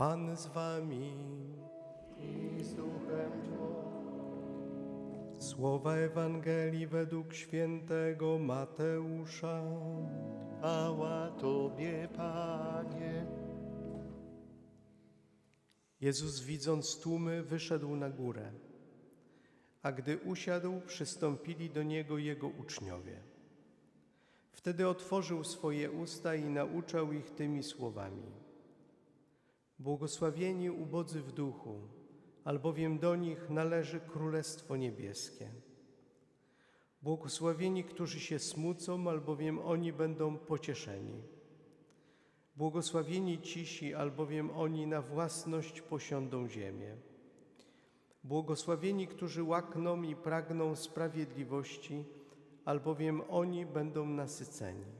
Pan z wami. i z duchem Twoim. Słowa Ewangelii według świętego Mateusza. Chwała Tobie, Panie. Jezus widząc tłumy wyszedł na górę, a gdy usiadł, przystąpili do Niego Jego uczniowie. Wtedy otworzył swoje usta i nauczał ich tymi słowami. Błogosławieni ubodzy w duchu, albowiem do nich należy Królestwo Niebieskie. Błogosławieni, którzy się smucą, albowiem oni będą pocieszeni. Błogosławieni cisi, albowiem oni na własność posiądą ziemię. Błogosławieni, którzy łakną i pragną sprawiedliwości, albowiem oni będą nasyceni.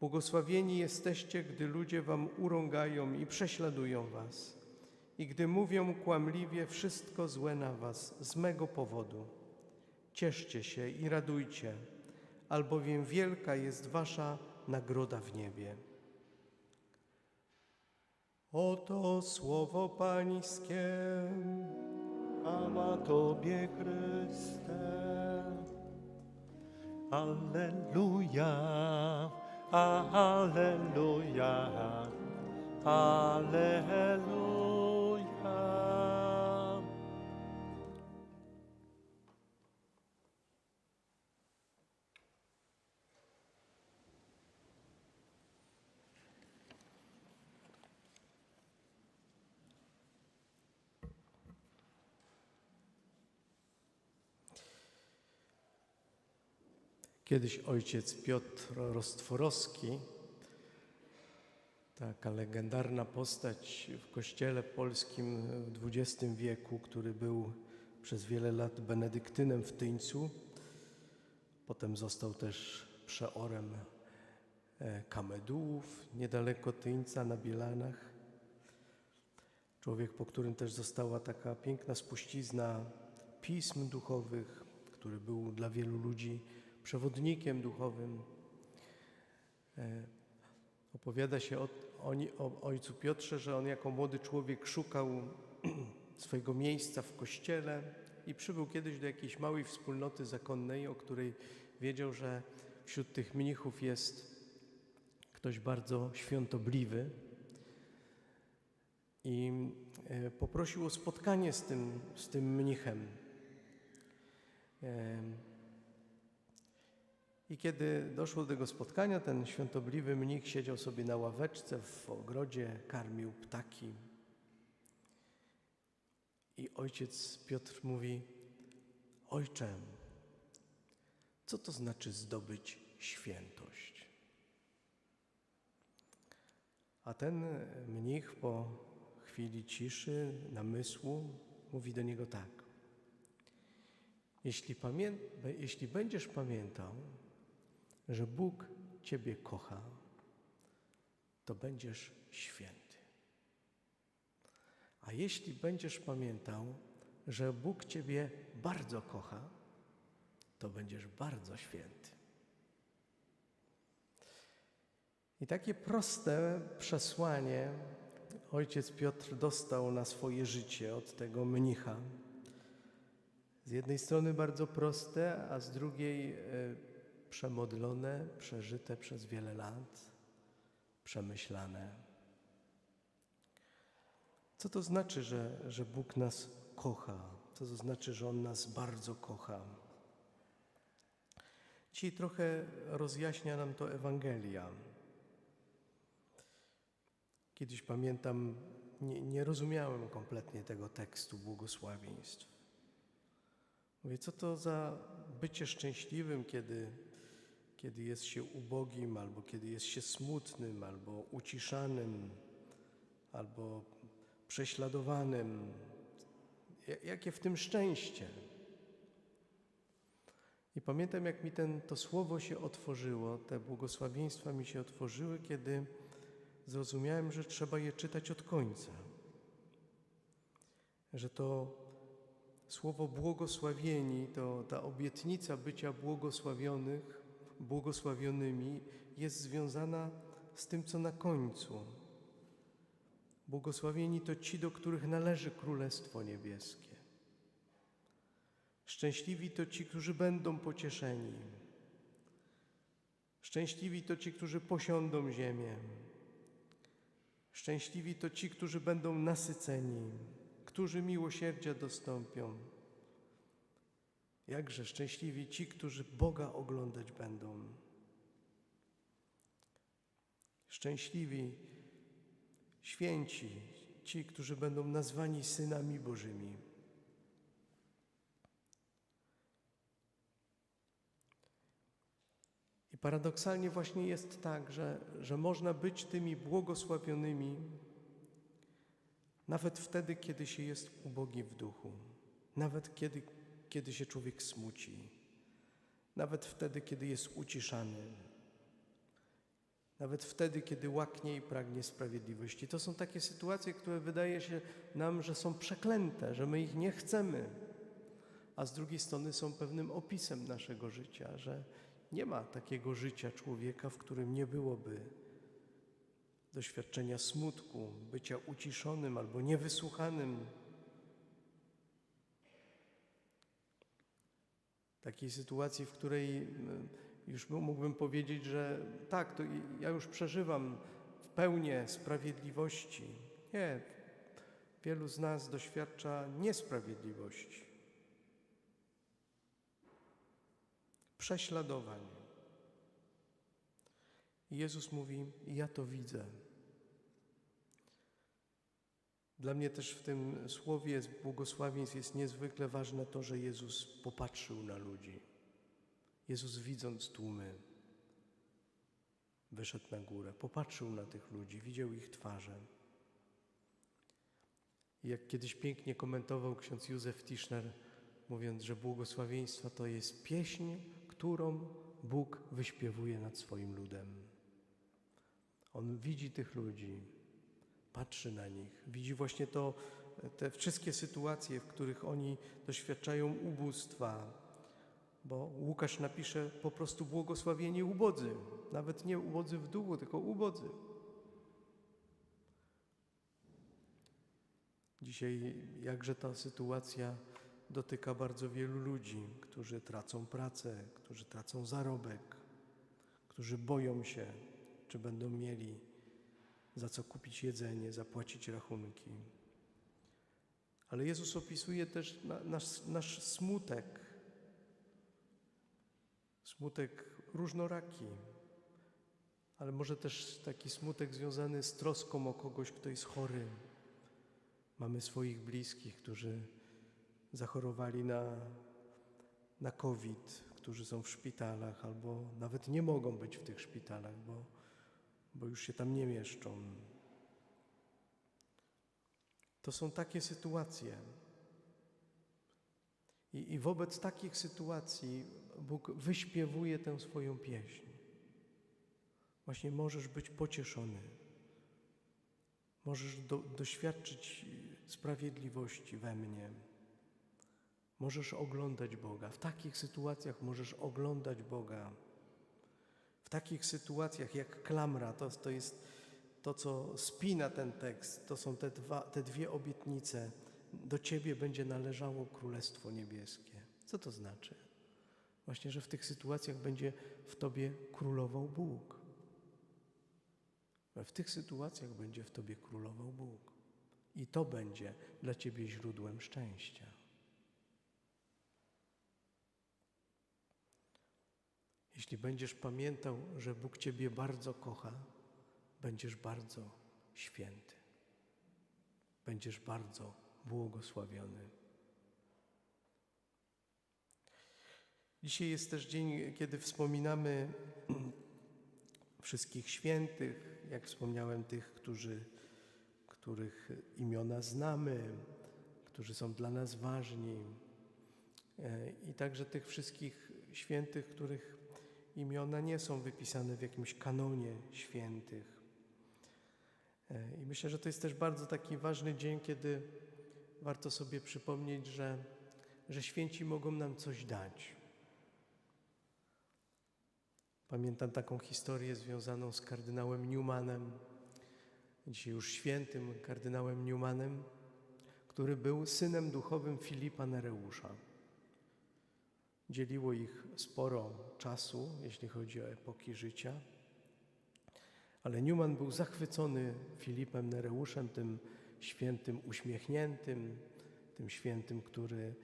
Błogosławieni jesteście, gdy ludzie wam urągają i prześladują was, i gdy mówią kłamliwie wszystko złe na was z mego powodu. Cieszcie się i radujcie, albowiem wielka jest wasza nagroda w niebie. Oto słowo Pańskie. Chwała Tobie, Chryste. Alleluja, Alleluja, Alleluja. Kiedyś ojciec Piotr Rostworowski, taka legendarna postać w kościele polskim w XX wieku, który był przez wiele lat benedyktynem w Tyńcu, potem został też przeorem e, Kamedułów, niedaleko Tyńca na Bielanach. Człowiek, po którym też została taka piękna spuścizna pism duchowych, który był dla wielu ludzi przewodnikiem duchowym. E, Opowiada się o, o, o ojcu Piotrze, że on jako młody człowiek szukał swojego miejsca w kościele i przybył kiedyś do jakiejś małej wspólnoty zakonnej, o której wiedział, że wśród tych mnichów jest ktoś bardzo świątobliwy. I e, poprosił o spotkanie z tym, z tym mnichem. I kiedy doszło do tego spotkania, ten świątobliwy mnich siedział sobie na ławeczce w ogrodzie, karmił ptaki. I ojciec Piotr mówi: Ojcze, co to znaczy zdobyć świętość? A ten mnich po chwili ciszy, namysłu, mówi do niego tak. Jeśli, pamię- jeśli będziesz pamiętał, że Bóg Ciebie kocha, to będziesz święty. A jeśli będziesz pamiętał, że Bóg Ciebie bardzo kocha, to będziesz bardzo święty. I takie proste przesłanie ojciec Piotr dostał na swoje życie od tego mnicha. Z jednej strony bardzo proste, a z drugiej e, przemodlone, przeżyte przez wiele lat, przemyślane. Co to znaczy, że, że Bóg nas kocha? Co to znaczy, że On nas bardzo kocha? Dzisiaj trochę rozjaśnia nam to Ewangelia. Kiedyś pamiętam, nie, nie rozumiałem kompletnie tego tekstu błogosławieństw. Mówię, co to za bycie szczęśliwym, kiedy, kiedy jest się ubogim, albo kiedy jest się smutnym, albo uciszanym, albo prześladowanym. Ja- Jakie w tym szczęście. I pamiętam, jak mi ten, to słowo się otworzyło, te błogosławieństwa mi się otworzyły, kiedy zrozumiałem, że trzeba je czytać od końca. Że to słowo błogosławieni, to ta obietnica bycia błogosławionych, błogosławionymi jest związana z tym, co na końcu. Błogosławieni to ci, do których należy Królestwo Niebieskie. Szczęśliwi to ci, którzy będą pocieszeni. Szczęśliwi to ci, którzy posiądą ziemię. Szczęśliwi to ci, którzy będą nasyceni, którzy miłosierdzia dostąpią. Jakże szczęśliwi ci, którzy Boga oglądać będą. Szczęśliwi święci, ci, którzy będą nazwani synami Bożymi. I paradoksalnie właśnie jest tak, że, że można być tymi błogosławionymi nawet wtedy, kiedy się jest ubogi w duchu, nawet kiedy, kiedy się człowiek smuci, nawet wtedy, kiedy jest uciszany, nawet wtedy, kiedy łaknie i pragnie sprawiedliwości. To są takie sytuacje, które wydaje się nam, że są przeklęte, że my ich nie chcemy, a z drugiej strony są pewnym opisem naszego życia, że nie ma takiego życia człowieka, w którym nie byłoby doświadczenia smutku, bycia uciszonym albo niewysłuchanym. Takiej sytuacji, w której mm, już mógłbym powiedzieć, że tak, to ja już przeżywam w pełni sprawiedliwości. Nie, wielu z nas doświadcza niesprawiedliwości, prześladowań. Jezus mówi: Ja to widzę. Dla mnie też w tym słowie z błogosławieństw jest niezwykle ważne to, że Jezus popatrzył na ludzi. Jezus widząc tłumy, wyszedł na górę, popatrzył na tych ludzi, widział ich twarze. Jak kiedyś pięknie komentował ksiądz Józef Tischner, mówiąc, że błogosławieństwa to jest pieśń, którą Bóg wyśpiewuje nad swoim ludem. On widzi tych ludzi, patrzy na nich, widzi właśnie to, te wszystkie sytuacje, w których oni doświadczają ubóstwa, bo Łukasz napisze po prostu błogosławieni ubodzy, nawet nie ubodzy w duchu, tylko ubodzy. Dzisiaj jakże ta sytuacja dotyka bardzo wielu ludzi, którzy tracą pracę, którzy tracą zarobek, którzy boją się, czy będą mieli za co kupić jedzenie, zapłacić rachunki. Ale Jezus opisuje też na, nasz, nasz smutek, smutek różnoraki, ale może też taki smutek związany z troską o kogoś, kto jest chory. Mamy swoich bliskich, którzy zachorowali na, na COVID, którzy są w szpitalach albo nawet nie mogą być w tych szpitalach, bo, bo już się tam nie mieszczą. To są takie sytuacje. I, I wobec takich sytuacji Bóg wyśpiewuje tę swoją pieśń. Właśnie możesz być pocieszony. Możesz do, doświadczyć sprawiedliwości we mnie. Możesz oglądać Boga. W takich sytuacjach możesz oglądać Boga. W takich sytuacjach jak klamra, to, to jest to, co spina ten tekst, to są te, dwa, te dwie obietnice. Do Ciebie będzie należało Królestwo Niebieskie. Co to znaczy? Właśnie, że w tych sytuacjach będzie w Tobie królował Bóg. W tych sytuacjach będzie w Tobie królował Bóg. I to będzie dla Ciebie źródłem szczęścia. Jeśli będziesz pamiętał, że Bóg Ciebie bardzo kocha, będziesz bardzo święty. Będziesz bardzo błogosławiony. Dzisiaj jest też dzień, kiedy wspominamy wszystkich świętych, jak wspomniałem, tych, którzy, których imiona znamy, którzy są dla nas ważni. E, I także tych wszystkich świętych, których imiona nie są wypisane w jakimś kanonie świętych. E, I myślę, że to jest też bardzo taki ważny dzień, kiedy warto sobie przypomnieć, że, że święci mogą nam coś dać. Pamiętam taką historię związaną z kardynałem Newmanem, dzisiaj już świętym kardynałem Newmanem, który był synem duchowym Filipa Nereusza. Dzieliło ich sporo czasu, jeśli chodzi o epoki życia. Ale Newman był zachwycony Filipem Nereuszem, tym świętym uśmiechniętym, tym świętym, który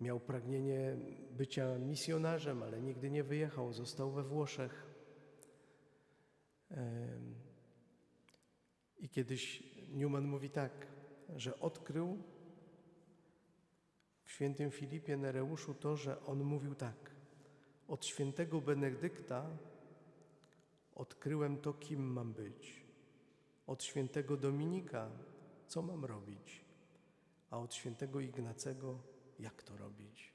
miał pragnienie bycia misjonarzem, ale nigdy nie wyjechał, został we Włoszech. I kiedyś Newman mówi tak, że odkrył w świętym Filipie Nereuszu to, że on mówił tak: Od świętego Benedykta odkryłem to, kim mam być. Od świętego Dominika, co mam robić, a od świętego Ignacego, jak to robić.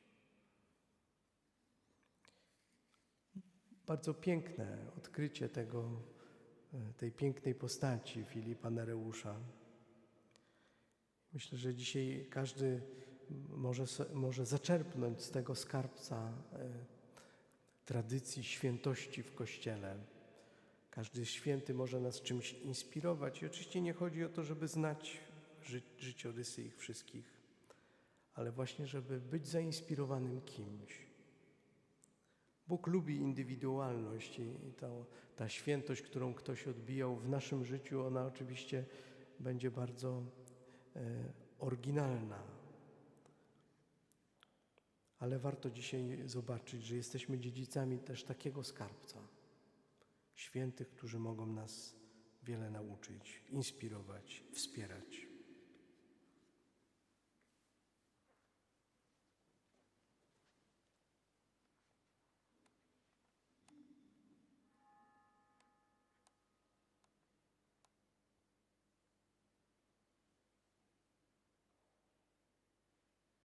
Bardzo piękne odkrycie tego, e, tej pięknej postaci Filipa Nereusza. Myślę, że dzisiaj każdy może, może zaczerpnąć z tego skarbca e, tradycji świętości w Kościele. Każdy święty może nas czymś inspirować i oczywiście nie chodzi o to, żeby znać ży życiorysy ich wszystkich, ale właśnie, żeby być zainspirowanym kimś. Bóg lubi indywidualność i, to, ta świętość, którą ktoś odbijał w naszym życiu, ona oczywiście będzie bardzo e, oryginalna. Ale warto dzisiaj zobaczyć, że jesteśmy dziedzicami też takiego skarbca świętych, którzy mogą nas wiele nauczyć, inspirować, wspierać.